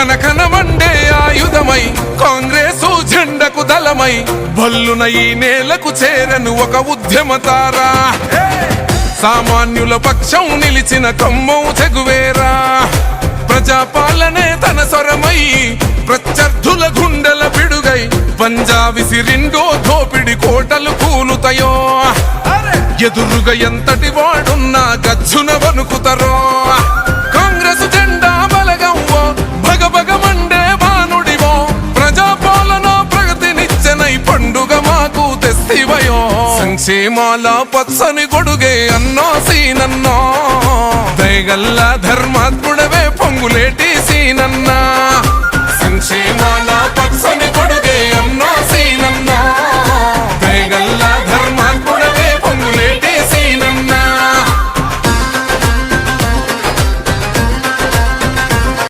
కనకన Monday ఆయుధమై Congress జెండకు దళమై భల్లున ఈ నేలకు చేరను ఒక ఉద్యమతారా సామాన్యుల పక్షం నిలిచిన కమ్మం చెగువేరా ప్రజాపాలనే తన స్వరమై ప్రత్యర్థుల గుండెల పిడుగై పంజాబి సిరిండో దోపిడి కోటలు కూలుతయో. ఎదురుగా ఎంతటి వాడున్నా గచ్చున వణుకుతరో. మాకు సంక్షేమాల పచ్చని గొడుగే అన్నో సీనన్నో. దయగల్ల ధర్మాత్ముడవే పొంగులేటి సీనన్నా.